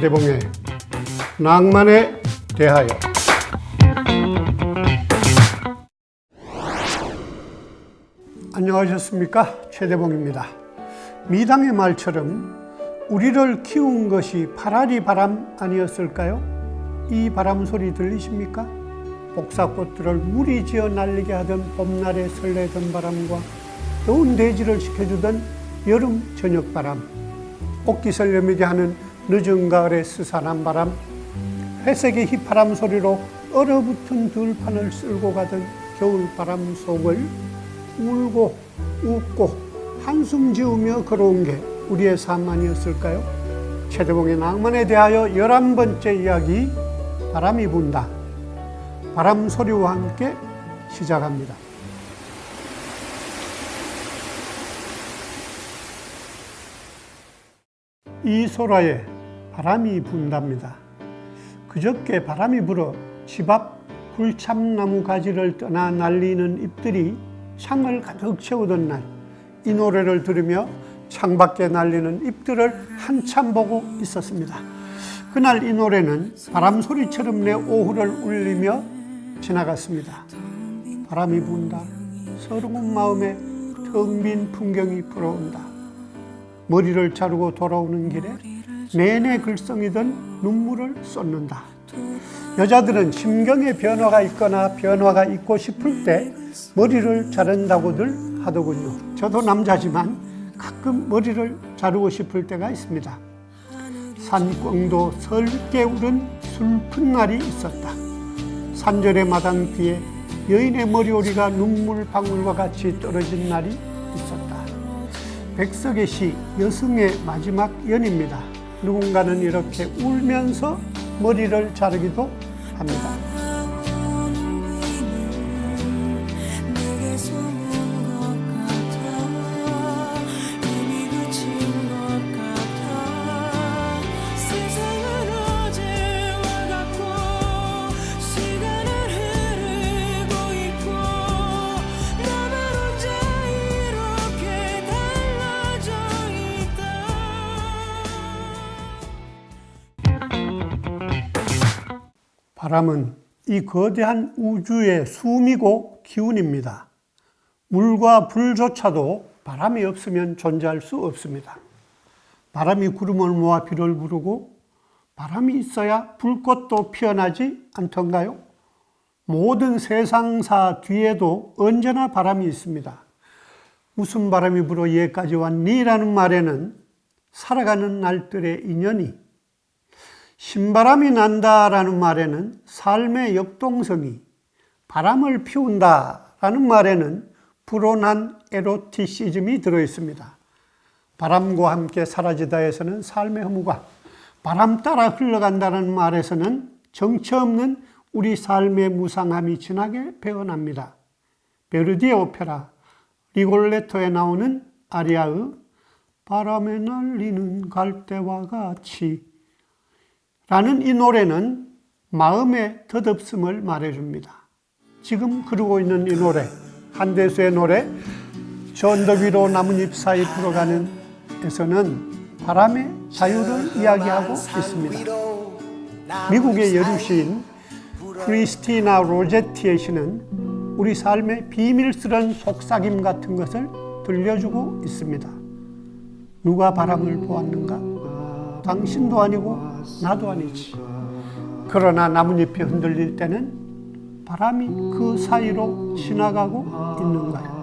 최대봉의 낭만에 대하여 안녕하셨습니까? 최대봉입니다. 미당의 말처럼 우리를 키운 것이 파라리 바람 아니었을까요? 이 바람 소리 들리십니까? 복사꽃들을 무리지어 날리게 하던 봄날의 설레던 바람과 더운 대지를 식혀주던 여름 저녁 바람, 여미게 하는 늦은 가을의 스산한 바람, 회색의 휘파람 소리로 얼어붙은 들판을 쓸고 가던 겨울 바람 속을 울고 웃고 한숨 지으며 걸어온 게 우리의 삶 아니었을까요? 최대봉의 낭만에 대하여 열한 번째 이야기 바람이 분다. 바람 소리와 함께 시작합니다. 이 소라에 바람이 분답니다. 그저께 바람이 불어 집 앞 굴참나무 가지를 떠나 날리는 잎들이 창을 가득 채우던 날, 이 노래를 들으며 창밖에 날리는 잎들을 한참 보고 있었습니다. 그날 이 노래는 바람 소리처럼 내 오후를 울리며 지나갔습니다. 바람이 분다. 서러운 마음에 텅 빈 풍경이 불어온다. 머리를 자르고 돌아오는 길에 내내 글썽이던 눈물을 쏟는다. 여자들은 심경의 변화가 있거나 변화가 있고 싶을 때 머리를 자른다고들 하더군요. 저도 남자지만 가끔 머리를 자르고 싶을 때가 있습니다. 산꿩도 설게 울은 슬픈 날이 있었다. 산절의 마당 뒤에 여인의 머리오리가 눈물 방울과 같이 떨어진 날이 있었다. 백석의 시 여승의 마지막 연입니다. 누군가는 이렇게 울면서 머리를 자르기도 합니다. 바람은 이 거대한 우주의 숨이고 기운입니다. 물과 불조차도 바람이 없으면 존재할 수 없습니다. 바람이 구름을 모아 비를 부르고 바람이 있어야 불꽃도 피어나지 않던가요? 모든 세상사 뒤에도 언제나 바람이 있습니다. 무슨 바람이 불어 얘까지 왔니 라는 말에는 살아가는 날들의 인연이 신바람이 난다라는 말에는 삶의 역동성이 바람을 피운다라는 말에는 불어난 에로티시즘이 들어 있습니다. 바람과 함께 사라지다에서는 삶의 허무가 바람 따라 흘러간다는 말에서는 정처 없는 우리 삶의 무상함이 진하게 배어납니다. 베르디의 오페라 리골레토에 나오는 아리아의 바람에 날리는 갈대와 같이 라는 이 노래는 마음의 덧없음을 말해줍니다. 지금 흐르고 있는 이 노래, 한대수의 노래, 저 언덕 위로 나뭇잎 사이 불어가는 에서는 바람의 자유를 이야기하고 있습니다. 미국의 여류시인 크리스티나 로제티의 시는 우리 삶의 비밀스런 속삭임 같은 것을 들려주고 있습니다. 누가 바람을 보았는가? 당신도 아니고 나도 아니지. 그러나 나뭇잎이 흔들릴 때는 바람이 그 사이로 지나가고 있는 거예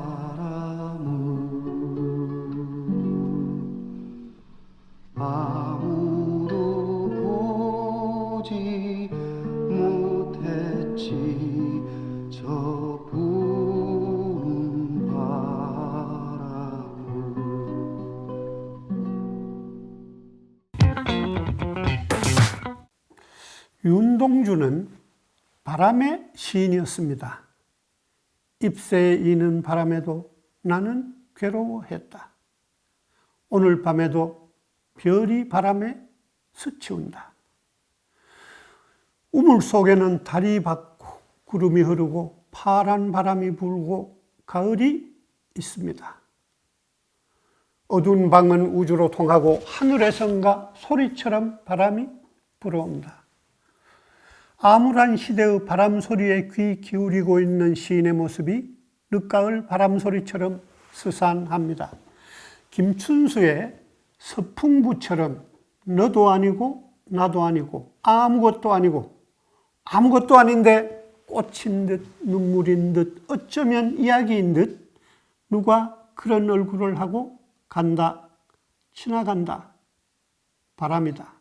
윤동주는 바람의 시인이었습니다. 잎새에 이는 바람에도 나는 괴로워했다. 오늘 밤에도 별이 바람에 스치운다. 우물 속에는 달이 받고 구름이 흐르고 파란 바람이 불고 가을이 있습니다. 어두운 방은 우주로 통하고 하늘에선가 소리처럼 바람이 불어옵니다. 암울한 시대의 바람 소리에 귀 기울이고 있는 시인의 모습이 늦가을 바람 소리처럼 스산합니다. 김춘수의 서풍부처럼 너도 아니고 나도 아니고 아무것도 아니고 아무것도 아닌데 꽃인 듯 눈물인 듯 어쩌면 이야기인 듯 누가 그런 얼굴을 하고 간다 지나간다 바람이다.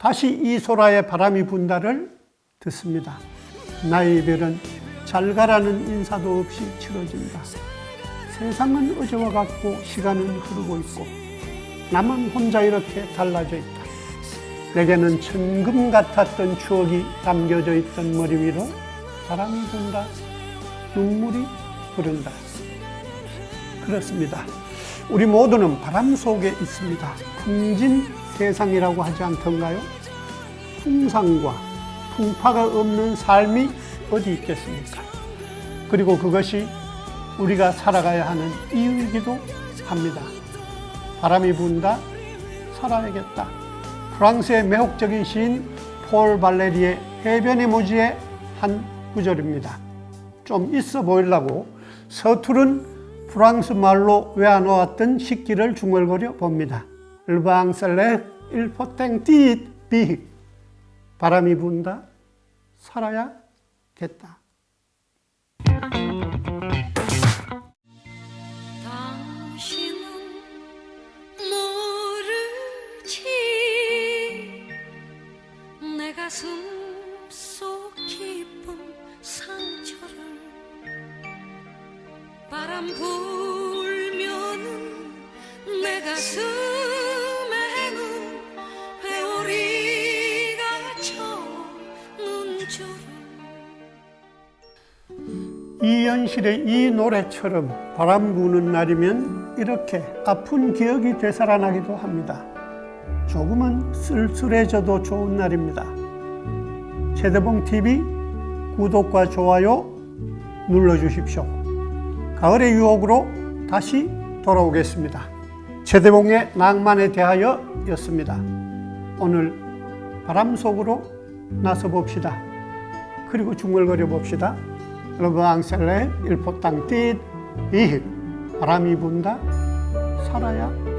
다시 이 소라의 바람이 분다를 듣습니다. 나의 별은 잘 가라는 인사도 없이 치러진다. 세상은 어제와 같고 시간은 흐르고 있고 나만 혼자 이렇게 달라져 있다. 내게는 천금 같았던 추억이 담겨져 있던 머리 위로 바람이 분다. 눈물이 흐른다. 그렇습니다. 우리 모두는 바람 속에 있습니다. 풍진 세상이라고 하지 않던가요? 풍상과 풍파가 없는 삶이 어디 있겠습니까? 그리고 그것이 우리가 살아가야 하는 이유이기도 합니다. 바람이 분다, 살아야겠다. 프랑스의 매혹적인 시인 폴 발레리의 해변의 무지의 한 구절입니다. 좀 있어 보이려고 서투른 프랑스 말로 외워놓았던 식기를 중얼거려 봅니다. 일방셀레 일포땡띠 비 바람이 분다 살아야겠다. 바람 불면은 내 가슴 이연실의 이 노래처럼 바람 부는 날이면 이렇게 아픈 기억이 되살아나기도 합니다. 조금은 쓸쓸해져도 좋은 날입니다. 최대봉 TV 구독과 좋아요 눌러주십시오. 가을의 유혹으로 다시 돌아오겠습니다. 최대봉의 낭만에 대하여 였습니다. 오늘 바람 속으로 나서 봅시다. 그리고 중얼거려 봅시다. 러브앙셀레 일포땅 띠. 이 바람이 분다. 살아야